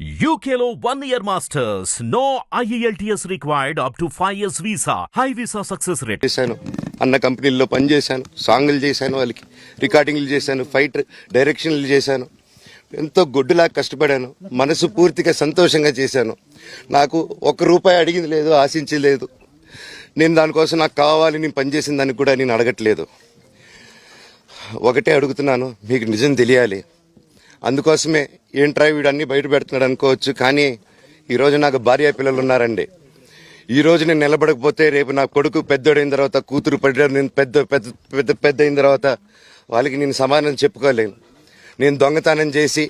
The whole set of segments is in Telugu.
యూకేలో one year masters no IELTS required up to five years visa high visa success rate చేశాను. అన్న కంపెనీల్లో పనిచేశాను సాంగులు చేశాను వాళ్ళకి. రికార్డింగ్లు చేశాను. ఫైట్ డైరెక్షన్లు చేశాను. ఎంతో గొడ్డులా కష్టపడాను. మనసు పూర్తిగా సంతోషంగా చేశాను. నాకు ఒక్క రూపాయి అడిగింది లేదు ఆశించలేదు నేను దానికోసం నాకు కావాలి నేను పనిచేసిన దానికి కూడా నేను అడగట్లేదు. ఒకటే అడుగుతున్నాను. మీకు నిజం తెలియాలి. అందుకోసమే ఏంట్రా వీడన్నీ అన్ని బయట పెడుతున్నాడు అనుకోవచ్చు కానీ ఈరోజు నాకు భార్య పిల్లలు ఉన్నారండి. ఈ రోజు నేను నిలబడకపోతే రేపు నా కొడుకు పెద్దోడైన తర్వాత కూతురు పడ్డాడు నేను పెద్ద పెద్ద పెద్ద పెద్ద అయిన తర్వాత వాళ్ళకి నేను సమాధానం చెప్పుకోలేను. నేను దొంగతనం చేసి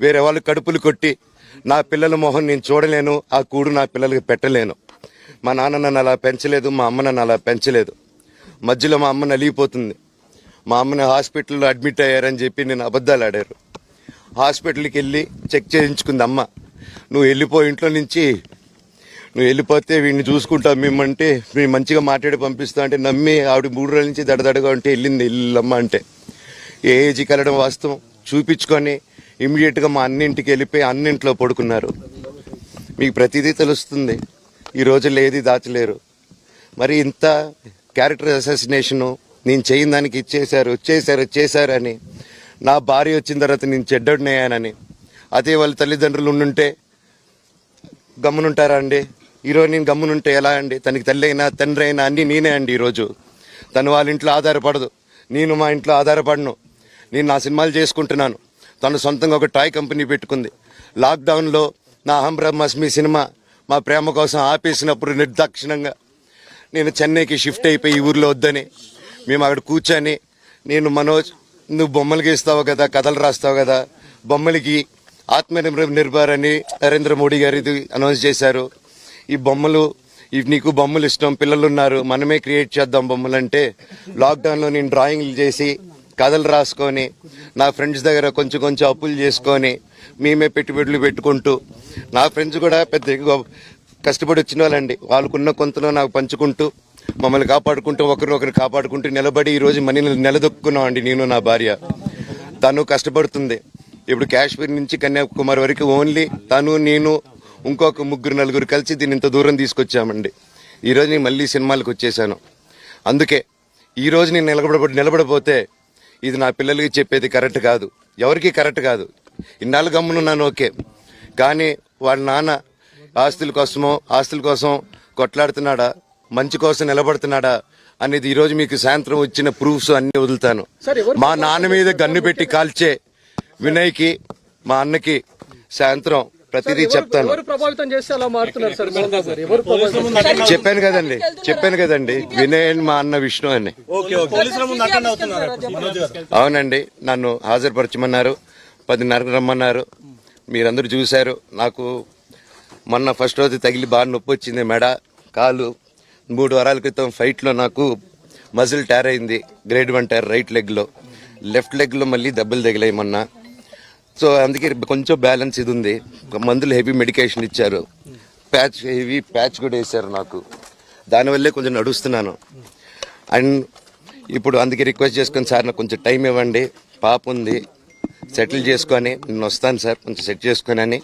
వేరే వాళ్ళు కడుపులు కొట్టి నా పిల్లల మొహం నేను చూడలేను ఆ కూడు నా పిల్లలకి పెట్టలేను. మా నాన్న నన్ను అలా పెంచలేదు మా అమ్మ నన్ను అలా పెంచలేదు. మధ్యలో మా అమ్మ నలిగిపోతుంది. మా అమ్మని హాస్పిటల్లో అడ్మిట్ అయ్యారని చెప్పి నేను అబద్ధాలు ఆడారు. హాస్పిటల్కి వెళ్ళి చెక్ చేయించుకుంది అమ్మ. నువ్వు వెళ్ళిపో ఇంట్లో నుంచి. నువ్వు వెళ్ళిపోతే వీడిని చూసుకుంటావు మేమంటే మేము మంచిగా మాట్లాడి పంపిస్తా అంటే నమ్మి ఆవిడ మూడు రోజుల నుంచి దడదడగా ఉంటే వెళ్ళింది వెళ్ళమ్మ అంటే. ఏ ఏజ్కి వెళ్ళడం వాస్తవం. చూపించుకొని ఇమీడియట్గా మా అన్నింటికి వెళ్ళిపోయి అన్నింట్లో పడుకున్నారు. మీకు ప్రతిదీ తెలుస్తుంది. ఈ రోజుల్లో ఏది దాచలేరు. మరి ఇంత క్యారెక్టర్ అసాసినేషను నేను చేయని దానికి ఇచ్చేశారు వచ్చేసారు వచ్చేసారు అని నా భార్య వచ్చిన తర్వాత నేను చెడ్డడినయ్యానని. అదే వాళ్ళ తల్లిదండ్రులు ఉండుంటే గమ్మునుంటారా అండి? ఈరోజు నేను గమ్మునుంటే ఎలా అండి? తనకి తల్లి అయినా తండ్రి అయినా అన్నీ నేనే అండి ఈరోజు. తను వాళ్ళ ఇంట్లో ఆధారపడదు. నేను మా ఇంట్లో ఆధారపడను. నేను నా సినిమాలు చేసుకుంటున్నాను. తను సొంతంగా ఒక టాయ్ కంపెనీ పెట్టుకుంది. లాక్డౌన్లో నా అహం బ్రహ్మస్మి సినిమా మా ప్రేమ కోసం ఆపేసినప్పుడు నిర్దాక్షిణంగా నేను చెన్నైకి షిఫ్ట్ అయిపోయి ఈ ఊర్లో వద్దని మేము అక్కడ కూర్చొని నేను మనోజ్ నువ్వు బొమ్మలు గీస్తావు కదా కథలు రాస్తావు కదా బొమ్మలకి ఆత్మ నిర్భర్ అని నరేంద్ర మోడీ గారు ఇది అనౌన్స్ చేశారు. ఈ బొమ్మలు ఇవి నీకు బొమ్మలు ఇష్టం పిల్లలు ఉన్నారు మనమే క్రియేట్ చేద్దాం బొమ్మలు అంటే లాక్డౌన్లో నేను డ్రాయింగ్లు చేసి కథలు రాసుకొని నా ఫ్రెండ్స్ దగ్గర కొంచెం కొంచెం అప్పులు చేసుకొని మేమే పెట్టుబడులు పెట్టుకుంటూ నా ఫ్రెండ్స్ కూడా పెద్ద కష్టపడి వచ్చిన వాళ్ళండి వాళ్ళకున్న కొంతలో నాకు పంచుకుంటూ మమ్మల్ని కాపాడుకుంటూ ఒకరినొకరిని కాపాడుకుంటూ నిలబడి ఈరోజు మనీ నిలదొక్కున్నాం అండి నేను నా భార్య. తను కష్టపడుతుంది. ఇప్పుడు కాశ్మీర్ నుంచి కన్యాకుమారి వరకు ఓన్లీ తను నేను ఇంకొక ముగ్గురు నలుగురు కలిసి దీన్ని ఇంత దూరం తీసుకొచ్చామండి. ఈ నేను మళ్ళీ సినిమాలకు వచ్చేసాను. అందుకే ఈరోజు నేను నిలబడ నిలబడపోతే ఇది నా పిల్లలకి చెప్పేది కరెక్ట్ కాదు. ఎవరికి కరెక్ట్ కాదు. ఇన్నాళ్ళు గమ్మునున్నాను ఓకే. కానీ వాళ్ళ నాన్న ఆస్తుల కోసమో ఆస్తుల కోసం కొట్లాడుతున్నాడా? మంచి కోసం నిలబడుతున్నాడా? అనేది ఈ రోజు మీకు సాయంత్రం వచ్చిన ప్రూఫ్స్ అన్ని వదులుతాను. మా నాన్న మీద గన్ను పెట్టి కాల్చే వినయ్కి మా అన్నకి సాయంత్రం ప్రతిదీ చెప్తాను. చెప్పాను కదండి చెప్పాను కదండి. వినయ్ అని మా అన్న విష్ణు అని. అవునండి నన్ను హాజరుపరచమన్నారు పదిన్నరకు రమ్మన్నారు. మీరందరూ చూశారు నాకు మొన్న ఫస్ట్ రోజు తగిలి బాగా నొప్పి వచ్చింది మెడ కాలు. మూడు వారాల క్రితం ఫైట్లో నాకు మజిల్ టైర్ అయింది గ్రేడ్ వన్ టైర్ రైట్ లెగ్లో లెఫ్ట్ లెగ్లో మళ్ళీ దెబ్బలు తగిలాయి మొన్న. సో అందుకే కొంచెం బ్యాలెన్స్ ఇది ఉంది. మందులు హెవీ మెడికేషన్ ఇచ్చారు. ప్యాచ్ హెవీ ప్యాచ్ కూడా వేశారు నాకు. దానివల్లే కొంచెం నడుస్తున్నాను. అండ్ ఇప్పుడు అందుకే రిక్వెస్ట్ చేసుకొని సార్ నాకు కొంచెం టైం ఇవ్వండి. పాప ఉంది. సెటిల్ చేసుకొని నేను వస్తాను సార్. కొంచెం సెట్ చేసుకొని అని.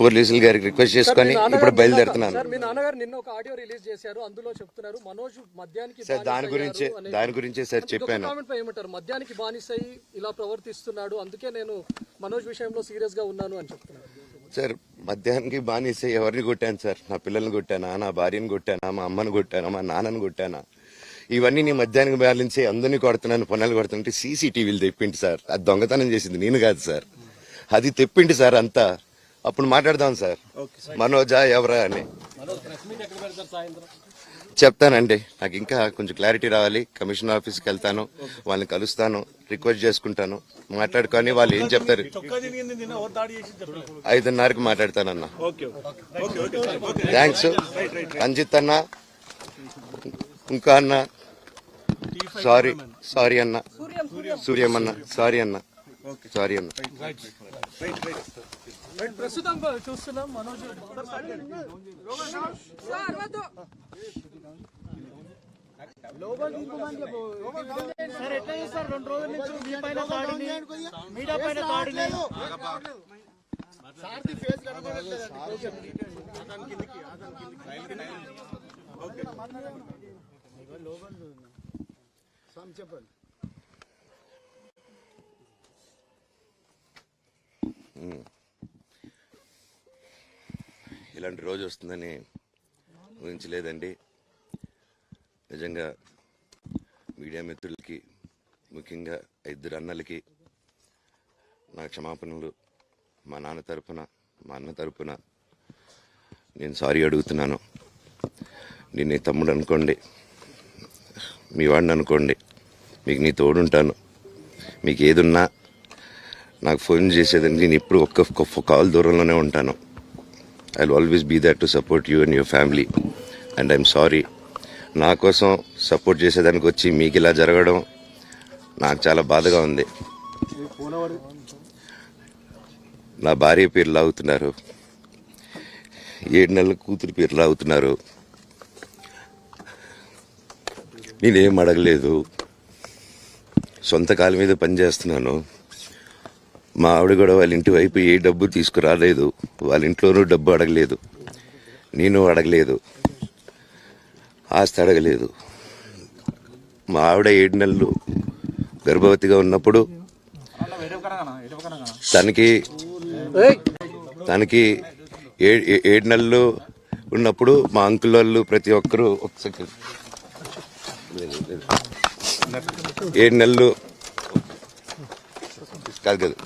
పోలీసులు గారికి రిక్వెస్ట్ చేసుకొని ఇప్పుడు బయలుదేరుతున్నాను. సార్ మీ నాన్నగారు నిన్న ఒక ఆడియో రిలీజ్ చేశారు. అందులో చెప్తున్నారు మనోజ్ మద్యానికి సార్ దాని గురించే దాని గురించే సార్ చెప్పాను. ఏమంటారు? మద్యానికి బానిసై ఇలా ప్రవర్తిస్తున్నాడు అందుకే నేను మనోజ్ విషయంలో సీరియస్గా ఉన్నాను అని చెప్తున్నారు. సార్ మధ్యాహ్నానికి బానిసే ఎవరిని కొట్టాను సార్? నా పిల్లల్ని కొట్టానా? నా భార్యను కొట్టానా? మా అమ్మని కొట్టానా? మా నాన్నని కొట్టానా? ఇవన్నీ నీ మధ్యాహ్నం బ్యాలెన్స్ అందరినీ కొడుతున్నాను పొన్నాలు కొడుతుంటే సీసీటీవీలు తెప్పింటి సార్. అది దొంగతనం చేసింది నేను కాదు సార్. అది తెప్పింటి సార్ అంతా. అప్పుడు మాట్లాడదాం సార్. మనోజా ఎవరా అని. చెప్తానండి. నాకు ఇంకా కొంచెం క్లారిటీ రావాలి. కమిషన్ ఆఫీస్కి వెళ్తాను. వాళ్ళని కలుస్తాను. రిక్వెస్ట్ చేసుకుంటాను. మాట్లాడుకొని వాళ్ళు ఏం చెప్తారు? ఐదున్నరకి మాట్లాడతానన్నా. థ్యాంక్స్ రంజిత్ అన్న ఇంకా అన్న. సారీ సారీ అన్న. సూర్యం అన్న. సారీ అన్న. సారీ అన్న. ప్రస్తుతం చూస్తున్నాం మనోజ్ సార్ ఎట్లా చేస్తారు రెండు రోజుల నుంచి మీ పైన దాడిని మీడియా పైన దాడిని సార్ది ఫేస్ కనబడట్లేదండి స్వామి చెప్పండి ఇలాంటి రోజు వస్తుందని ఊహించలేదండి. నిజంగా మీడియా మిత్రులకి ముఖ్యంగా ఇద్దరు అన్నలకి నా క్షమాపణలు మా నాన్న తరపున మా అన్న తరపున నేను సారీ అడుగుతున్నాను. నేను నీ తమ్ముడు అనుకోండి మీ వాడిని అనుకోండి మీకు నీ తోడుంటాను. మీకు ఏదున్నా నాకు ఫోన్ చేసేదానికి నేను ఇప్పుడు ఒక్క కాల్ దూరంలోనే ఉంటాను. I always be that to support you and your family and I'm sorry నా కోసం సపోర్ట్ చేసేదానికి వచ్చి మీకు ఇలా జరగడం నాకు చాలా బాధగా ఉంది. నా భార్య పేరు లాగుతున్నారు. ఏడు నెలల కూతురు పేరు లాగుతున్నారు. నేనేం అడగలేదు. సొంత కాలు మీద పనిచేస్తున్నాను మా ఆవిడ కూడా వాళ్ళ ఇంటి వైపు ఏ డబ్బు తీసుకురాలేదు. వాళ్ళ ఇంట్లోనూ డబ్బు అడగలేదు. నేను అడగలేదు. ఆస్తి అడగలేదు. మా ఆవిడ ఏడు నెలలు గర్భవతిగా ఉన్నప్పుడు తనకి తనకి ఏ- ఏడు నెలలు ఉన్నప్పుడు మా అంకుల్ వాళ్ళు ప్రతి ఒక్కరూ ఒక సెకండ్ ఏడు నెలలు కాదు కదా.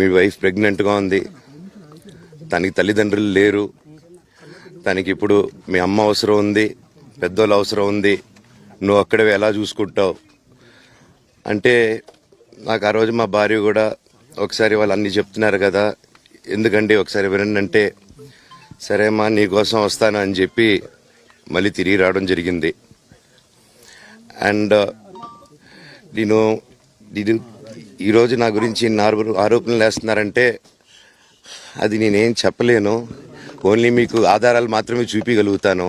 మీ వైఫ్ ప్రెగ్నెంట్గా ఉంది. తనకి తల్లిదండ్రులు లేరు. తనకి ఇప్పుడు మీ అమ్మ అవసరం ఉంది. పెద్దోళ్ళు అవసరం ఉంది. నువ్వు అక్కడే ఎలా చూసుకుంటావు? అంటే నాకు ఆ రోజు మా భార్య కూడా ఒకసారి వాళ్ళు అన్ని చెప్తున్నారు కదా. ఎందుకండి ఒకసారి వినండి అంటే సరేమ్మా నీకోసం వస్తాను అని చెప్పి మళ్ళీ తిరిగి రావడం జరిగింది. అండ్ నేను నేను ఈరోజు నా గురించి ఇన్ని ఆరోపణలు వేస్తున్నారంటే అది నేనేం చెప్పలేను. ఓన్లీ మీకు ఆధారాలు మాత్రమే చూపించగలుగుతాను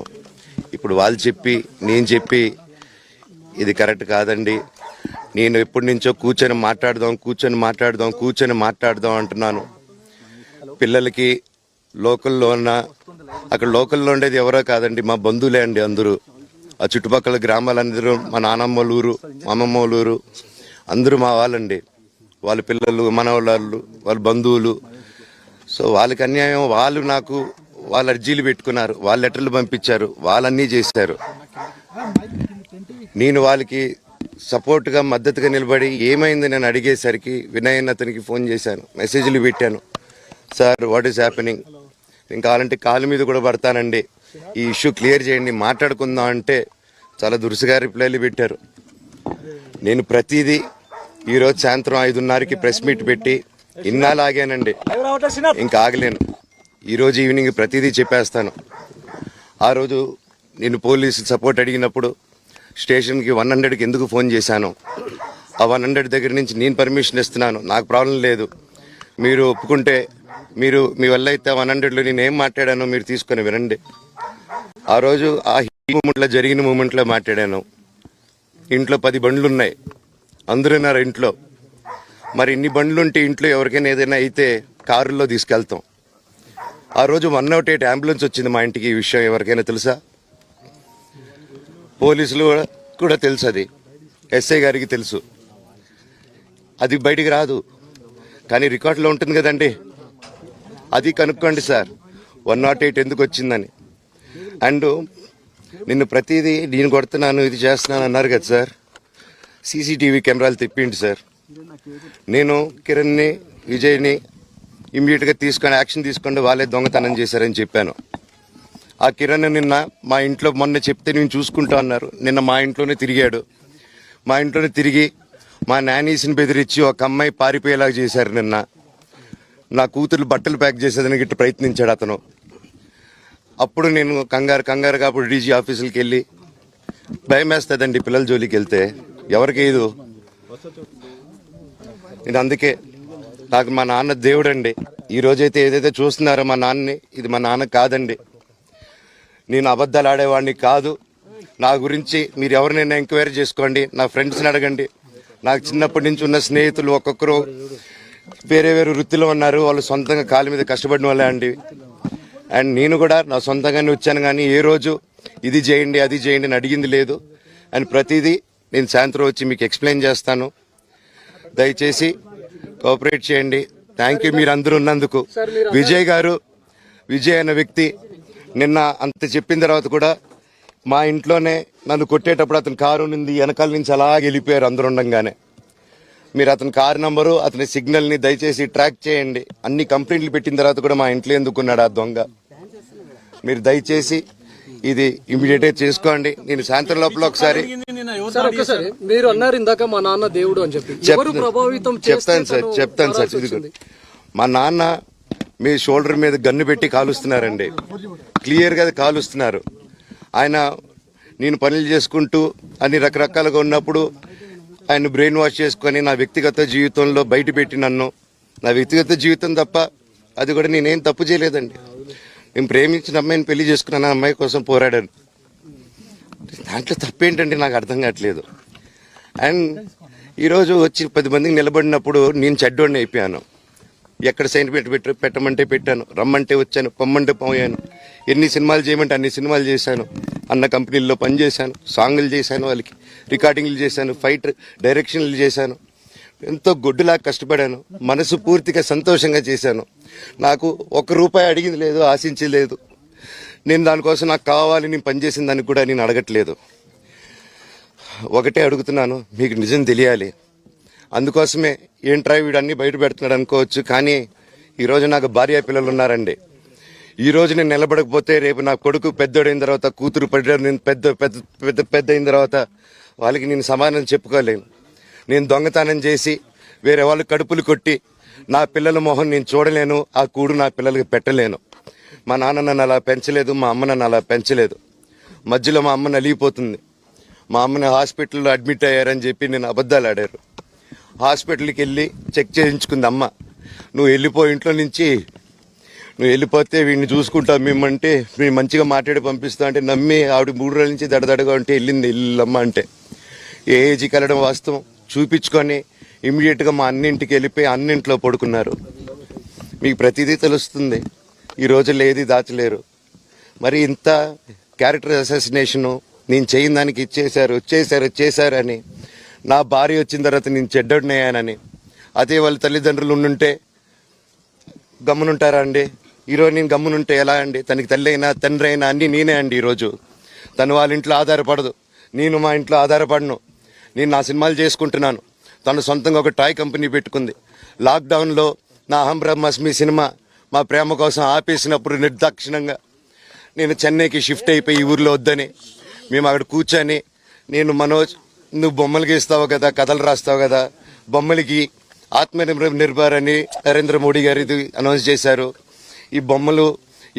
ఇప్పుడు వాళ్ళు చెప్పి నేను చెప్పి ఇది కరెక్ట్ కాదండి. నేను ఎప్పటి నుంచో కూర్చొని మాట్లాడదాం కూర్చొని మాట్లాడదాం కూర్చొని మాట్లాడదాం అంటున్నాను. పిల్లలకి లోకల్లో ఉన్న అక్కడ లోకల్లో ఉండేది ఎవరో కాదండి మా బంధువులే అండి అందరూ. ఆ చుట్టుపక్కల గ్రామాలందరూ మా నానమ్మ ఊరు మా అమ్మమ్మ వాళ్ళ ఊరు అందరూ మా వాళ్ళండి. వాళ్ళ పిల్లలు మనవాళ్ళు వాళ్ళ బంధువులు. సో వాళ్ళకి అన్యాయం వాళ్ళు నాకు వాళ్ళ అర్జీలు పెట్టుకున్నారు వాళ్ళ లెటర్లు పంపించారు వాళ్ళన్నీ చేశారు. నేను వాళ్ళకి సపోర్ట్గా మద్దతుగా నిలబడి ఏమైంది నేను అడిగేసరికి వినయన్ అతనికి ఫోన్ చేశాను మెసేజ్లు పెట్టాను. సార్ వాట్ ఈస్ హ్యాపెనింగ్ నేను కావాలంటే కాలు మీద కూడా పడతానండి. ఈ ఇష్యూ క్లియర్ చేయండి మాట్లాడుకుందాం అంటే చాలా దురుసుగా రిప్లైలు పెట్టారు. నేను ప్రతిదీ ఈరోజు సాయంత్రం ఐదున్నరకి ప్రెస్ మీట్ పెట్టి ఇన్నాలాగానండి. ఇంకా ఆగలేను. ఈరోజు ఈవినింగ్ ప్రతిదీ చెప్పేస్తాను. ఆ రోజు నేను పోలీసు సపోర్ట్ అడిగినప్పుడు స్టేషన్కి వన్ హండ్రెడ్కి ఎందుకు ఫోన్ చేశాను? ఆ వన్ హండ్రెడ్ దగ్గర నుంచి నేను పర్మిషన్ ఇస్తున్నాను. నాకు ప్రాబ్లం లేదు. మీరు ఒప్పుకుంటే మీరు మీ వల్ల అయితే వన్ హండ్రెడ్లో నేను ఏం మాట్లాడానో మీరు తీసుకొని వినండి. ఆ రోజు ఆ మూమెంట్లో జరిగిన మూమెంట్లో మాట్లాడాను. ఇంట్లో పది బండ్లు ఉన్నాయి అందరూ ఉన్నారు ఇంట్లో. మరి ఇన్ని బండ్లు ఉంటే ఇంట్లో ఎవరికైనా ఏదైనా అయితే కారులో తీసుకెళ్తాం. ఆ రోజు వన్ నాట్ ఎయిట్ అంబులెన్స్ వచ్చింది మా ఇంటికి ఈ విషయం ఎవరికైనా తెలుసా? పోలీసులు కూడా- కూడా తెలుసు అది. ఎస్ఐ గారికి తెలుసు. అది బయటికి రాదు. కానీ రికార్డులో ఉంటుంది కదండి. అది కనుక్కోండి సార్. వన్ నాట్ ఎయిట్ ఎందుకు వచ్చిందని. అండ్ నిన్ను ప్రతిదీ నేను కొడుతున్నాను ఇది చేస్తున్నాను అన్నారు కదా సార్. సీసీటీవీ కెమెరాలు తెప్పిండి సార్. నేను కిరణ్ని విజయ్ని ఇమ్మీడియట్గా తీసుకొని యాక్షన్ తీసుకోండి వాళ్ళే దొంగతనం చేశారని చెప్పాను. ఆ కిరణ్ నిన్న మా ఇంట్లో మొన్న చెప్తే నేను చూసుకుంటా అన్నారు. నిన్న మా ఇంట్లోనే తిరిగాడు. మా ఇంట్లోనే తిరిగి మా నానీస్ని బెదిరించి ఒక అమ్మాయి పారిపోయేలాగా చేశారు నిన్న. నా కూతురు బట్టలు ప్యాక్ చేసేదానికి ఇట్లా ప్రయత్నించాడు అతను. అప్పుడు నేను కంగారు కంగారుగా అప్పుడు డీజీ ఆఫీసులకి వెళ్ళి భయం వేస్తుందండి పిల్లల జోలికి వెళ్తే ఎవరికి ఇది? ఇది అందుకే నాకు మా నాన్న దేవుడండి. ఈ రోజైతే ఏదైతే చూస్తున్నారో మా నాన్నని ఇది మా నాన్న కాదండి. నేను అబద్ధాలు ఆడేవాడిని కాదు. నా గురించి మీరు ఎవరినైనా ఎంక్వైరీ చేసుకోండి. నా ఫ్రెండ్స్ని అడగండి. నాకు చిన్నప్పటి నుంచి ఉన్న స్నేహితులు ఒక్కొక్కరు వేరే వేరే వృత్తిలో ఉన్నారు. వాళ్ళు సొంతంగా కాలి మీద కష్టపడిన వాళ్ళే అండి. అండ్ నేను కూడా నా సొంతంగానే వచ్చాను కానీ ఏ రోజు ఇది చేయండి అది చేయండి అని అడిగింది లేదు. అండ్ ప్రతిదీ నేను సాయంత్రం వచ్చి మీకు ఎక్స్ప్లెయిన్ చేస్తాను. దయచేసి కోఆపరేట్ చేయండి. థ్యాంక్ యూ మీరు అందరూ ఉన్నందుకు విజయ్ గారు విజయ్ అనే వ్యక్తి నిన్న అంత చెప్పిన తర్వాత కూడా మా ఇంట్లోనే నన్ను కొట్టేటప్పుడు అతని కారు నుండి వెనకాల నుంచి అలా వెళ్ళిపోయారు అందరు ఉండంగానే. మీరు అతని కారు నంబరు అతని సిగ్నల్ని దయచేసి ట్రాక్ చేయండి. అన్ని కంప్లైంట్లు పెట్టిన తర్వాత కూడా మా ఇంట్లో ఎందుకున్నాడు ఆ దొంగ? మీరు దయచేసి ఇది ఇమీడియట్గా చేసుకోండి నేను సాయంత్రం లోపల ఒకసారి నిన్న ఎవరు సార్ ఒక్కసారి మీరు అన్నారు ఇందాక మా నాన్న దేవుడు అని చెప్పి ఎవరు. ప్రభావితం చెప్తాను సార్ తను చెప్తాను సార్. వచ్చింది? మా నాన్న మీ షోల్డర్ మీద గన్ను పెట్టి కాలుస్తున్నారండి క్లియర్గా కాలుస్తున్నారు ఆయన నేను పనులు చేసుకుంటూ అన్ని రకరకాలుగా ఉన్నప్పుడు ఆయన బ్రెయిన్ వాష్ చేసుకొని నా వ్యక్తిగత జీవితంలో బయట పెట్టి నన్ను నా వ్యక్తిగత జీవితం తప్ప అది కూడా నేనేం తప్పు చేయలేదండి నేను ప్రేమించిన అమ్మాయిని పెళ్ళి చేసుకున్నాను అమ్మాయి కోసం పోరాడాను. దాంట్లో తప్పేంటంటే నాకు అర్థం కావట్లేదు. అండ్ ఈరోజు వచ్చి పది మందికి నిలబడినప్పుడు నేను చెడ్డోడిని అయిపోయాను. ఎక్కడ సైన్ పెట్టి పెట్ట పెట్టమంటే పెట్టాను రమ్మంటే వచ్చాను పొమ్మంటే పోయాను. ఎన్ని సినిమాలు చేయమంటే అన్ని సినిమాలు చేశాను. అన్న కంపెనీల్లో పనిచేశాను సాంగులు చేశాను వాళ్ళకి రికార్డింగ్లు చేశాను ఫైట్ డైరెక్షన్లు చేశాను. ఎంతో గొడ్డులా కష్టపడాను. మనసు పూర్తిగా సంతోషంగా చేశాను. నాకు ఒక రూపాయి అడిగింది లేదు ఆశించలేదు నేను దానికోసం నాకు కావాలి నేను పనిచేసిన దానికి కూడా నేను అడగట్లేదు. ఒకటే అడుగుతున్నాను మీకు నిజం తెలియాలి. అందుకోసమే ఏంట్రా వీడు అన్ని బయట పెడుతున్నాడు అనుకోవచ్చు కానీ ఈరోజు నాకు భార్య పిల్లలు ఉన్నారండి. ఈ రోజు నేను నిలబడకపోతే రేపు నా కొడుకు పెద్దోడైన తర్వాత కూతురు పడ్డాడు నేను పెద్ద పెద్ద పెద్ద పెద్ద అయిన తర్వాత వాళ్ళకి నేను సమాధానం చెప్పుకోలేను. నేను దొంగతనం చేసి వేరే వాళ్ళు కడుపులు కొట్టి నా పిల్లల మొహం నేను చూడలేను ఆ కూడు నా పిల్లలకి పెట్టలేను. మా నాన్న నన్ను అలా పెంచలేదు మా అమ్మ నన్ను అలా పెంచలేదు. మధ్యలో మా అమ్మ నలిగిపోతుంది. మా అమ్మని హాస్పిటల్లో అడ్మిట్ అయ్యారని చెప్పి నేను అబద్ధాలు ఆడారు. హాస్పిటల్కి వెళ్ళి చెక్ చేయించుకుంది అమ్మ. నువ్వు వెళ్ళిపో ఇంట్లో నుంచి. నువ్వు వెళ్ళిపోతే వీడిని చూసుకుంటావు మేమంటే మేము మంచిగా మాట్లాడి పంపిస్తా అంటే నమ్మి ఆవిడ మూడు రోజుల నుంచి దడదడగా ఉంటే వెళ్ళింది వెళ్ళమ్మ అంటే. ఏ ఏజ్కి వెళ్ళడం వాస్తవం? చూపించుకొని ఇమీడియట్గా మా అన్నింటికి వెళ్ళిపోయి అన్నింట్లో పడుకున్నారు. మీకు ప్రతిదీ తెలుస్తుంది. ఈ రోజుల్లో ఏది దాచలేరు. మరి ఇంత క్యారెక్టర్ అసాసినేషను నేను చేయని దానికి ఇచ్చేశారు వచ్చేసారు వచ్చేసారు అని నా భార్య వచ్చిన తర్వాత నేను చెడ్డడినయ్యానని అదే వాళ్ళ తల్లిదండ్రులు ఉండుంటే గమ్మునుంటారా అండి? ఈరోజు నేను గమ్మునుంటే ఎలా అండి? తనకి తల్లి అయినా తండ్రి అయినా అన్ని నేనే అండి ఈరోజు తను వాళ్ళ ఇంట్లో ఆధారపడదు. నేను మా ఇంట్లో ఆధారపడను. నేను నా సినిమాలు చేసుకుంటున్నాను. తను సొంతంగా ఒక టాయ్ కంపెనీ పెట్టుకుంది. లాక్డౌన్లో నా అహం బ్రహ్మస్మి సినిమా మా ప్రేమ కోసం ఆపేసినప్పుడు నిర్దాక్షిణంగా నేను చెన్నైకి షిఫ్ట్ అయిపోయి ఈ ఊర్లో వద్దని మేము అక్కడ కూర్చొని నేను మనోజ్ నువ్వు బొమ్మలు గీస్తావు కదా కథలు రాస్తావు కదా బొమ్మలకి ఆత్మ నిర్భర్ అని నరేంద్ర మోడీ గారు ఇది అనౌన్స్ చేశారు. ఈ బొమ్మలు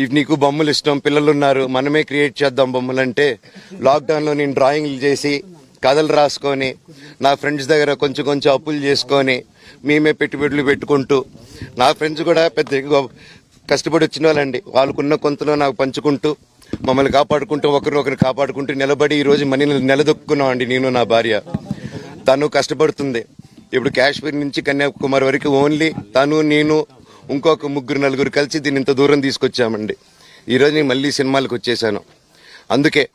ఇవి నీకు బొమ్మలు ఇష్టం పిల్లలు ఉన్నారు మనమే క్రియేట్ చేద్దాం బొమ్మలు అంటే లాక్డౌన్లో నేను డ్రాయింగ్లు చేసి కథలు రాసుకొని నా ఫ్రెండ్స్ దగ్గర కొంచెం కొంచెం అప్పులు చేసుకొని మేమే పెట్టుబడులు పెట్టుకుంటూ నా ఫ్రెండ్స్ కూడా పెద్ద కష్టపడి వచ్చిన వాళ్ళండి. వాళ్ళకున్న కొంతలో నాకు పంచుకుంటూ మమ్మల్ని కాపాడుకుంటూ ఒకరిని ఒకరిని కాపాడుకుంటూ నిలబడి ఈరోజు మనీ నిలదొక్కున్నాం అండి నేను నా భార్య. తను కష్టపడుతుంది. ఇప్పుడు కాశ్మీర్ నుంచి కన్యాకుమారి వరకు ఓన్లీ తను నేను ఇంకొక ముగ్గురు నలుగురు కలిసి దీన్ని ఇంత దూరం తీసుకొచ్చామండి. ఈ నేను మళ్ళీ సినిమాలకు వచ్చేసాను. అందుకే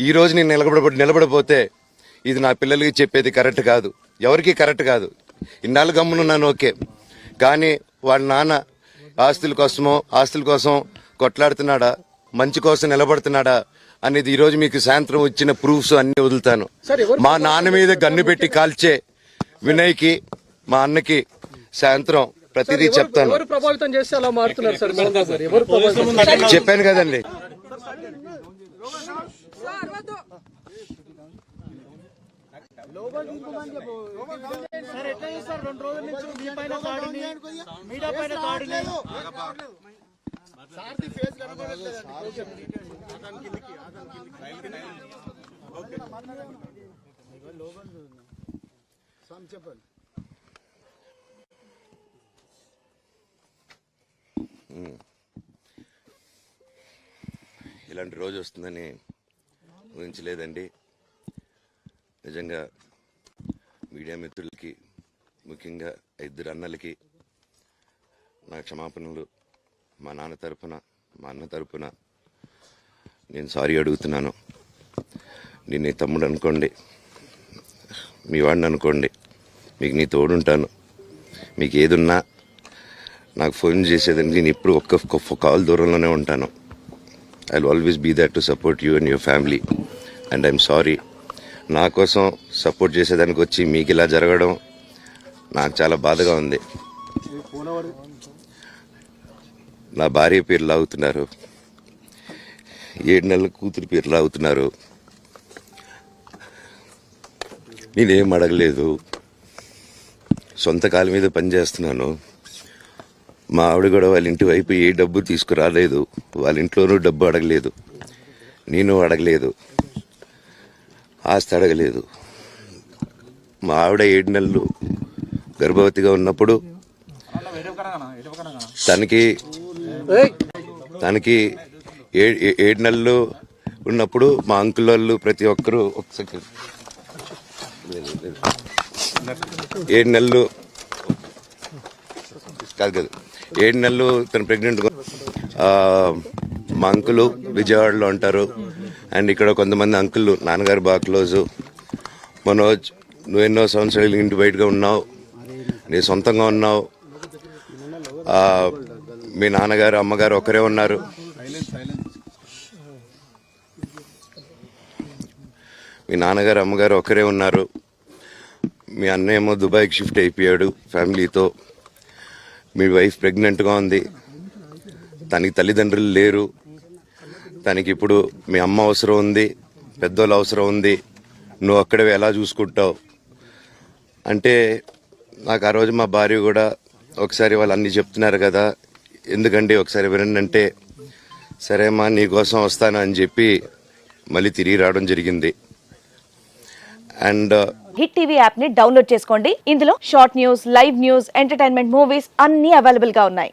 ఈరోజు నేను నిలబడ నిలబడపోతే ఇది నా పిల్లలకి చెప్పేది కరెక్ట్ కాదు ఎవరికి కరెక్ట్ కాదు ఇన్నాళ్ళు గమ్మునున్నాను ఓకే కానీ వాళ్ళ నాన్న ఆస్తుల కోసమో ఆస్తుల కోసం కొట్లాడుతున్నాడా మంచి కోసం నిలబడుతున్నాడా అనేది ఈ రోజు మీకు సాయంత్రం వచ్చిన ప్రూఫ్స్ అన్ని వదులుతాను మా నాన్న మీద గన్ను పెట్టి కాల్చే వినయ్కి మా అన్నకి సాయంత్రం ప్రతిదీ చెప్తాను ఎవరు ప్రభావితం చేస్తే అలా మారుతున్నారు సార్ మోహన్ బాబు గారు ఎవరు ప్రభావితం చెప్పాను కదండి లోపల తీసుకోమని చెప్పు సార్ ఎట్లా చేస్తారు? రెండు రోజుల నుంచి మీ పైన దాడిని మీడియా పైన దాడిని. సార్ది ఫేస్ చెప్పండి. ఇలాంటి రోజు వస్తుందని ఊహించలేదండి. నిజంగా మీడియా మిత్రులకి ముఖ్యంగా ఇద్దరు అన్నలకి నా క్షమాపణలు మా నాన్న తరపున మా అన్న తరపున నేను సారీ అడుగుతున్నాను. నేను నీ తమ్ముడు అనుకోండి మీ వాడిని అనుకోండి మీకు నీ తోడుంటాను. మీకు ఏదున్నా నాకు ఫోన్ చేసేదానికి నేను ఇప్పుడు ఒక్క కాల్ దూరంలోనే ఉంటాను. I always be that to support you and your family and I'm sorry నా కోసం సపోర్ట్ చేసేదానికి వచ్చి మీకు ఇలా జరగడం నాకు చాలా బాధగా ఉంది. నా భార్య పేరు లాగుతున్నారు. ఏడు నెలల కూతురు పేరు లాగుతున్నారు. నేనేం అడగలేదు. సొంత కాలు మీద పనిచేస్తున్నాను మా ఆవిడ కూడా వాళ్ళ ఇంటి వైపు ఏ డబ్బు తీసుకురాలేదు. వాళ్ళ ఇంట్లోనూ డబ్బు అడగలేదు. నేను అడగలేదు. ఆస్తి అడగలేదు. మా ఆవిడ ఏడు నెలలు గర్భవతిగా ఉన్నప్పుడు తనకి తనకి ఏ- ఏడు నెలలు ఉన్నప్పుడు మా అంకుల్ వాళ్ళు ప్రతి ఒక్కరూ ఒక సెకండ్ ఏడు నెలలు కాదు కాదు. ఏడు నెలలు తను ప్రెగ్నెంట్ మా అంకులు విజయవాడలో ఉంటారు. అండ్ ఇక్కడ కొంతమంది అంకుల్ నాన్నగారు బాగా క్లోజు. మనోజ్ నువ్వు ఎన్నో సంవత్సరాలు ఇంటి బయటగా ఉన్నావు. నీ సొంతంగా ఉన్నావు. మీ నాన్నగారు అమ్మగారు ఒకరే ఉన్నారు. మీ నాన్నగారు అమ్మగారు ఒకరే ఉన్నారు. మీ అన్న ఏమో దుబాయ్కి షిఫ్ట్ అయిపోయాడు ఫ్యామిలీతో. మీ వైఫ్ ప్రెగ్నెంట్గా ఉంది. తనకి తల్లిదండ్రులు లేరు. తనకి ఇప్పుడు మీ అమ్మ అవసరం ఉంది పెద్దోళ్ళు అవసరం ఉంది నువ్వు అక్కడే ఎలా చూసుకుంటావు? అంటే నాకు ఆ రోజు మా భార్య కూడా ఒకసారి వాళ్ళు అన్ని చెప్తున్నారు కదా ఎందుకండి ఒకసారి వినండి అంటే సరేమ్మా నీకోసం వస్తాను అని చెప్పి మళ్ళీ తిరిగి రావడం జరిగింది. అండ్ హిట్ టీవీ యాప్ని డౌన్లోడ్ చేసుకోండి. ఇందులో short news live news entertainment movies అన్ని అవైలబుల్గా ఉన్నాయి.